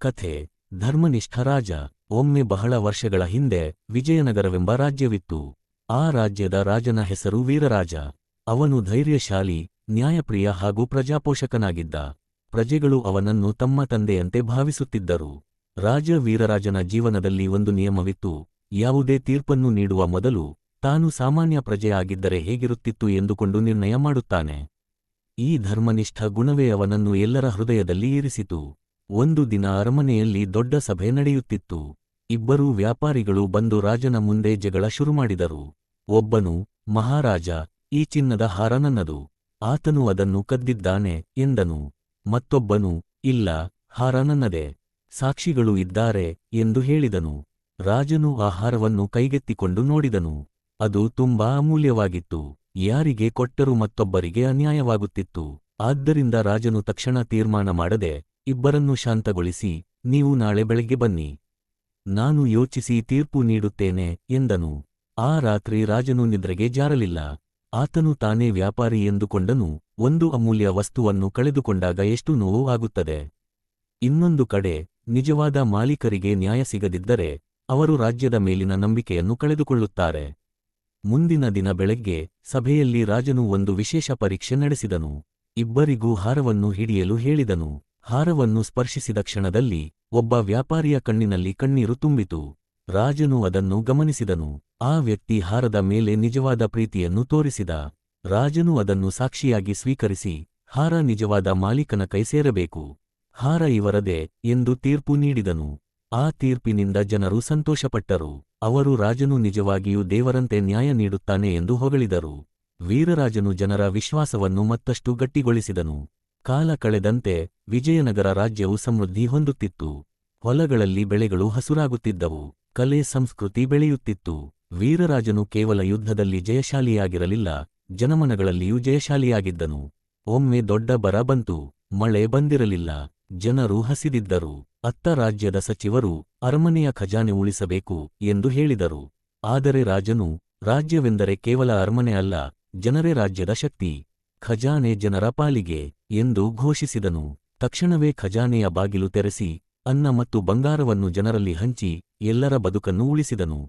ಕಥೆ, ಧರ್ಮನಿಷ್ಠ ರಾಜ, ಒಮ್ಮೆ ಬಹಳ ವರ್ಷಗಳ ಹಿಂದೆ ವಿಜಯನಗರವೆಂಬ ರಾಜ್ಯವಿತ್ತು. ಆ ರಾಜ್ಯದ ರಾಜನ ಹೆಸರು ವೀರರಾಜ. ಅವನು ಧೈರ್ಯಶಾಲಿ, ನ್ಯಾಯಪ್ರಿಯ ಹಾಗೂ ಪ್ರಜಾಪೋಷಕನಾಗಿದ್ದ. ಪ್ರಜೆಗಳು ಅವನನ್ನು ತಮ್ಮ ತಂದೆಯಂತೆ ಭಾವಿಸುತ್ತಿದ್ದರು. ರಾಜ ವೀರರಾಜನ ಜೀವನದಲ್ಲಿ ಒಂದು ನಿಯಮವಿತ್ತು. ಯಾವುದೇ ತೀರ್ಪನ್ನು ನೀಡುವ ಮೊದಲು ತಾನು ಸಾಮಾನ್ಯ ಪ್ರಜೆಯಾಗಿದ್ದರೆ ಹೇಗಿರುತ್ತಿತ್ತು ಎಂದುಕೊಂಡು ನಿರ್ಣಯ ಮಾಡುತ್ತಾನೆ. ಈ ಧರ್ಮನಿಷ್ಠ ಗುಣವೇ ಅವನನ್ನು ಎಲ್ಲರ ಹೃದಯದಲ್ಲಿ ಇರಿಸಿತು. ಒಂದು ದಿನ ಅರಮನೆಯಲ್ಲಿ ದೊಡ್ಡ ಸಭೆ ನಡೆಯುತ್ತಿತ್ತು. ಇಬ್ಬರೂ ವ್ಯಾಪಾರಿಗಳು ಬಂದು ರಾಜನ ಮುಂದೆ ಜಗಳ ಶುರುಮಾಡಿದರು ಒಬ್ಬನು, ಮಹಾರಾಜ, ಈ ಚಿನ್ನದ ಹಾರ ನನ್ನದು. ಆತನು ಅದನ್ನು ಕದ್ದಿದ್ದಾನೆ, ಎಂದನು. ಮತ್ತೊಬ್ಬನು, ಇಲ್ಲ, ಹಾರ ನನ್ನದೇ. ಸಾಕ್ಷಿಗಳು ಇದ್ದಾರೆ, ಎಂದು ಹೇಳಿದನು. ರಾಜನು ಆ ಹಾರವನ್ನು ಕೈಗೆತ್ತಿಕೊಂಡು ನೋಡಿದನು. ಅದು ತುಂಬಾ ಅಮೂಲ್ಯವಾಗಿತ್ತು. ಯಾರಿಗೆ ಕೊಟ್ಟರೂ ಮತ್ತೊಬ್ಬರಿಗೆ ಅನ್ಯಾಯವಾಗುತ್ತಿತ್ತು. ಆದ್ದರಿಂದ ರಾಜನು ತಕ್ಷಣ ತೀರ್ಮಾನ ಮಾಡದೆ ಇಬ್ಬರನ್ನೂ ಶಾಂತಗೊಳಿಸಿ, ನೀವು ನಾಳೆ ಬೆಳಗ್ಗೆ ಬನ್ನಿ. ನಾನು ಯೋಚಿಸಿ ತೀರ್ಪು ನೀಡುತ್ತೇನೆ, ಎಂದನು. ಆ ರಾತ್ರಿ ರಾಜನು ನಿದ್ರೆಗೆ ಜಾರಲಿಲ್ಲ. ಆತನು ತಾನೇ ವ್ಯಾಪಾರಿ ಎಂದುಕೊಂಡನು. ಒಂದು ಅಮೂಲ್ಯ ವಸ್ತುವನ್ನು ಕಳೆದುಕೊಂಡಾಗ ಎಷ್ಟು ನೋವು ಆಗುತ್ತದೆ. ಇನ್ನೊಂದು ಕಡೆ, ನಿಜವಾದ ಮಾಲೀಕರಿಗೆ ನ್ಯಾಯ ಸಿಗದಿದ್ದರೆ, ಅವರು ರಾಜ್ಯದ ಮೇಲಿನ ನಂಬಿಕೆಯನ್ನು ಕಳೆದುಕೊಳ್ಳುತ್ತಾರೆ. ಮುಂದಿನ ದಿನ ಬೆಳಗ್ಗೆ, ಸಭೆಯಲ್ಲಿ ರಾಜನು ಒಂದು ವಿಶೇಷ ಪರೀಕ್ಷೆ ನಡೆಸಿದನು. ಇಬ್ಬರಿಗೂ ಹಾರವನ್ನು ಹಿಡಿಯಲು ಹೇಳಿದನು. ಹಾರವನ್ನು ಸ್ಪರ್ಶಿಸಿದ ಕ್ಷಣದಲ್ಲಿ ಒಬ್ಬ ವ್ಯಾಪಾರಿಯ ಕಣ್ಣಿನಲ್ಲಿ ಕಣ್ಣೀರು ತುಂಬಿತು. ರಾಜನು ಅದನ್ನು ಗಮನಿಸಿದನು. ಆ ವ್ಯಕ್ತಿ ಹಾರದ ಮೇಲೆ ನಿಜವಾದ ಪ್ರೀತಿಯನ್ನು ತೋರಿಸಿದ. ರಾಜನು ಅದನ್ನು ಸಾಕ್ಷಿಯಾಗಿ ಸ್ವೀಕರಿಸಿ, ಹಾರ ನಿಜವಾದ ಮಾಲೀಕನ ಕೈ ಸೇರಬೇಕು. ಹಾರ ಇವರದೆ ಎಂದು ತೀರ್ಪು ನೀಡಿದನು. ಆ ತೀರ್ಪಿನಿಂದ ಜನರು ಸಂತೋಷಪಟ್ಟರು. ಅವರು ರಾಜನು ನಿಜವಾಗಿಯೂ ದೇವರಂತೆ ನ್ಯಾಯ ನೀಡುತ್ತಾನೆ ಎಂದು ಹೊಗಳಿದರು. ವೀರರಾಜನು ಜನರ ವಿಶ್ವಾಸವನ್ನು ಮತ್ತಷ್ಟು ಗಟ್ಟಿಗೊಳಿಸಿದನು. ಕಾಲ ಕಳೆದಂತೆ ವಿಜಯನಗರ ರಾಜ್ಯವು ಸಮೃದ್ಧಿ ಹೊಂದುತ್ತಿತ್ತು. ಹೊಲಗಳಲ್ಲಿ ಬೆಳೆಗಳು ಹಸುರಾಗುತ್ತಿದ್ದವು. ಕಲೆ, ಸಂಸ್ಕೃತಿ ಬೆಳೆಯುತ್ತಿತ್ತು. ವೀರರಾಜನು ಕೇವಲ ಯುದ್ಧದಲ್ಲಿ ಜಯಶಾಲಿಯಾಗಿರಲಿಲ್ಲ, ಜನಮನಗಳಲ್ಲಿಯೂ ಜಯಶಾಲಿಯಾಗಿದ್ದನು. ಒಮ್ಮೆ ದೊಡ್ಡ ಬರ ಬಂತು, ಮಳೆ ಬಂದಿರಲಿಲ್ಲ, ಜನರು ಹಸಿದಿದ್ದರು. ಅತ್ತ ರಾಜ್ಯದ ಸಚಿವರು, ಅರಮನೆಯ ಖಜಾನೆ ಉಳಿಸಬೇಕು ಎಂದು ಹೇಳಿದರು. ಆದರೆ ರಾಜನು, ರಾಜ್ಯವೆಂದರೆ ಕೇವಲ ಅರಮನೆ ಅಲ್ಲ, ಜನರೇ ರಾಜ್ಯದ ಶಕ್ತಿ. ಖಜಾನೆ ಜನರ ಪಾಲಿಗೆ ಎಂದು ಘೋಷಿಸಿದನು. ತಕ್ಷಣವೇ ಖಜಾನೆಯ ಬಾಗಿಲು ತೆರೆಸಿ, ಅನ್ನ ಮತ್ತು ಬಂಗಾರವನ್ನು ಜನರಲ್ಲಿ ಹಂಚಿ ಎಲ್ಲರ ಬದುಕನ್ನು ಉಳಿಸಿದನು.